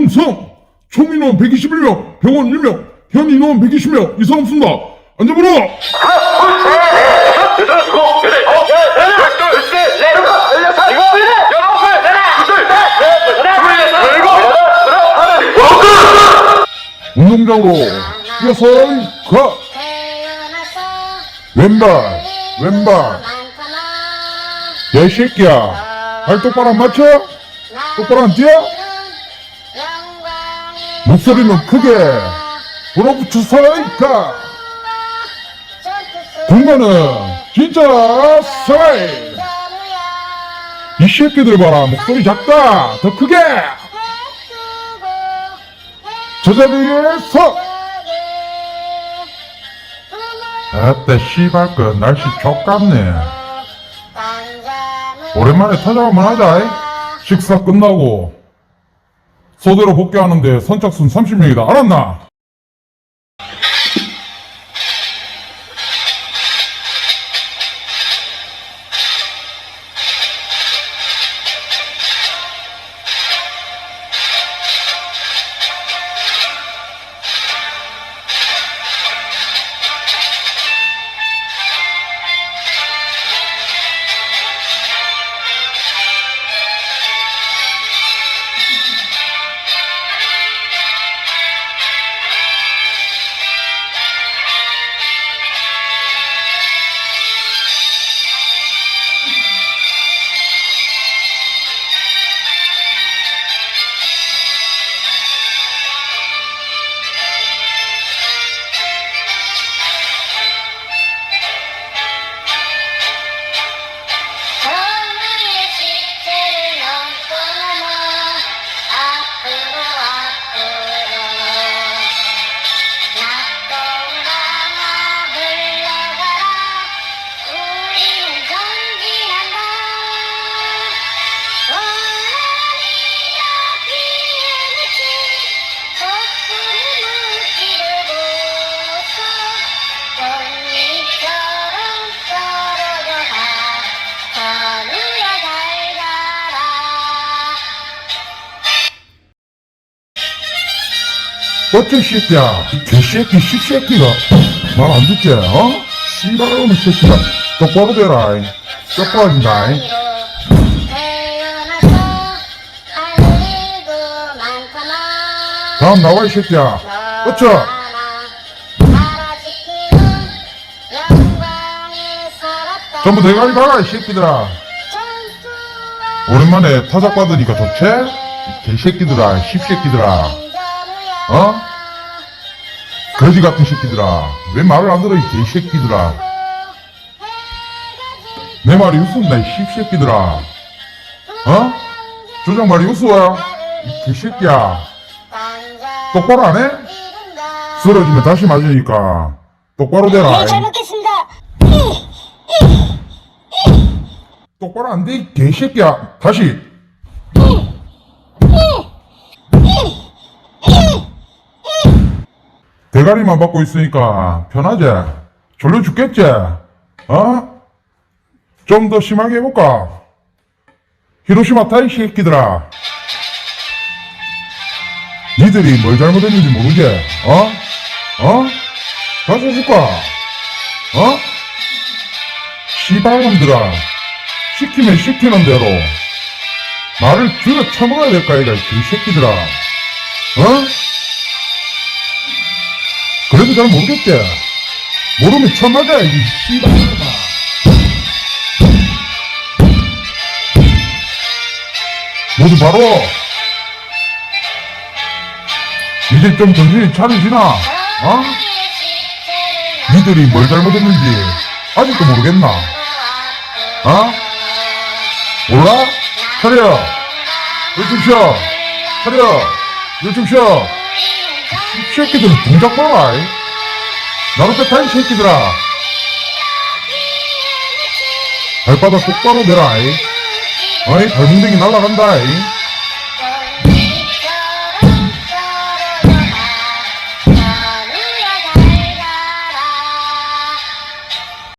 이영성 총 인원 121명 병원 1명 현 인원 120명 이상 없습니다 앉아보라 운동장으로 뛰어서 가 왼발 왼발 야, 이 새끼야. 발 똑바로 안 맞춰? 똑바로 안 뛰어? 목소리는 크게 불어붙여서 가 공간은 진짜 스타일 이 새끼들 봐라 목소리 작다. 더 크게. 제자리에 서. 아따 씨발 거 날씨 족같네. 오랜만에 한번 하자 식사 끝나고 소대로 복귀하는데 선착순 30명이다 알았나? 어쩔 새끼야. 이 개새끼 십새끼가. 말 안 듣지 어? 씨발놈의 새끼가 똑바로 할 일도 많구나 다음 나와 이 새끼야. 어쩌? 전부 대가리 박아 이 새끼들아. 오랜만에 타작 받으니까 좋지? 이 개새끼들아 십새끼들아 어? 거지 같은 새끼들아 왜 말을 안 들어 이 개새끼들아 내 말이 웃었나 이 십새끼들아 어? 조장 말이 웃어요 이 개새끼야 똑바로 안 해? 쓰러지면 다시 맞으니까 똑바로 대라 네, 잘 먹겠습니다. 똑바로 안 돼, 이 개새끼야. 다시. 대가리만 받고 있으니까 편하지? 졸려 죽겠지? 어? 좀 더 심하게 해볼까? 히로시마 타이 새끼들아. 니들이 뭘 잘못했는지 모르게, 어? 어? 가서 줄까? 어? 시발놈들아. 시키면 시키는 대로 말을 들어 쳐먹어야 될까 이가 이 새끼들아 어? 그래도 잘 모르겠지 모르면 이 씨발놈아 모두 바로 이제 좀 정신이 차려지나 어? 니들이 뭘 잘못했는지 아직도 모르겠나 어? 몰라? 차려! 일좀 쉬어! 차려! 일좀 쉬어! 이 새끼들 동작 봐라! 이. 나로 빼타 이 새끼들아! 발바닥 똑바로 내라! 이. 어이 발뭉댕이 날라간다! 이.